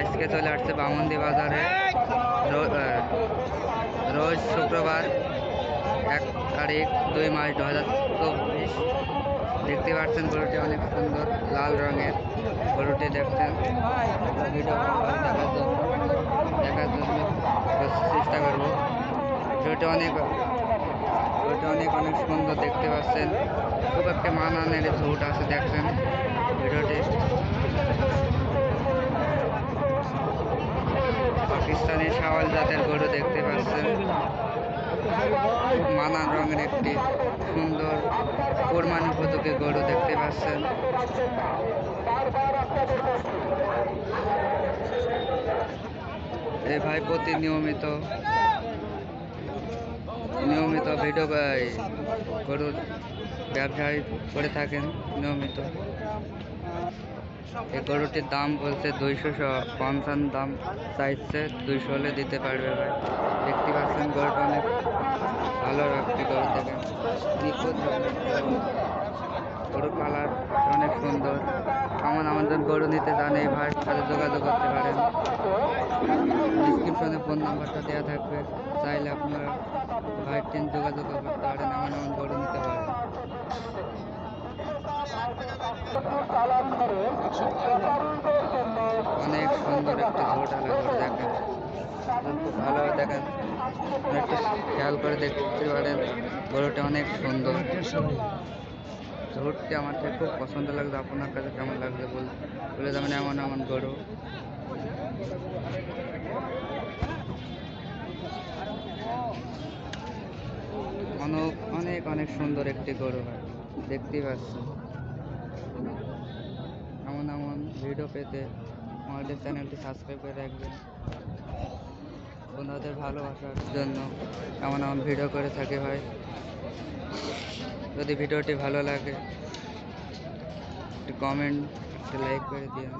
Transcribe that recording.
আজকে চলে আসছে বামন্দি বাজারে। রোজ শুক্রবার এক তারিখ দুই মাস দু হাজার চব্বিশ। দেখতে পাচ্ছেন গরুটি অনেক সুন্দর, লাল রঙের। গরুটি দেখছেন। ভিডিও দেখার জন্য দেখার জন্য চেষ্টা করব। গরুটি অনেক গরুটি অনেক অনেক সুন্দর দেখতে পাচ্ছেন। খুব একটা মানানের ঝুট আছে, দেখছেন ভিডিওটি পাকিস্তানি শাওয়াল জাতের গরু দেখতে পাচ্ছেন। মানান রঙের একটি সুন্দর উপযোগী গরু দেখতে পাচ্ছেন। এই ভাই, প্রতি নিয়মিত নিয়মিত ভিডিও গরুর ব্যবসায় করে থাকেন নিয়মিত। এই গরুটির দাম বলছে দুইশো পঞ্চান্ন, দাম চাইছে দুইশো হলে দিতে পারবে ভাই। দেখতে পাচ্ছেন গরুটা অনেক ভালো একটি গরু গরু। গরুর কালার অনেক সুন্দর। আমার আমাদের গরু নিতে চান এই ভাইয়ের সাথে যোগাযোগ করতে পারেন। ডিসক্রিপশনে ফোন নাম্বারটা দেওয়া থাকবে। চাইলে আপনারা ভাইয়ের যোগাযোগ করতে পারেন। এমন এমন গরু অনেক সুন্দর একটা ঝোট আলা গরু দেখেন খুব ভালোভাবে দেখেন খেয়াল করে দেখতে পারেন গরুটা অনেক সুন্দর। ঝোটটি আমার কাছে খুব পছন্দ লাগছে আপনার কাছে কেমন লাগছে বল যাবেন এমন এমন গরু অনেক অনেক অনেক সুন্দর একটি গরু হয় দেখতেই পাচ্ছেন। এমন এমন ভিডিও পেতে আমাদের চ্যানেলটি সাবস্ক্রাইব করে রাখবেন। বন্ধুদের ভালোবাসার জন্য এমন এমন ভিডিও করে থাকে ভাই। যদি ভিডিওটি ভালো লাগে, একটি কমেন্ট একটি লাইক করে দিন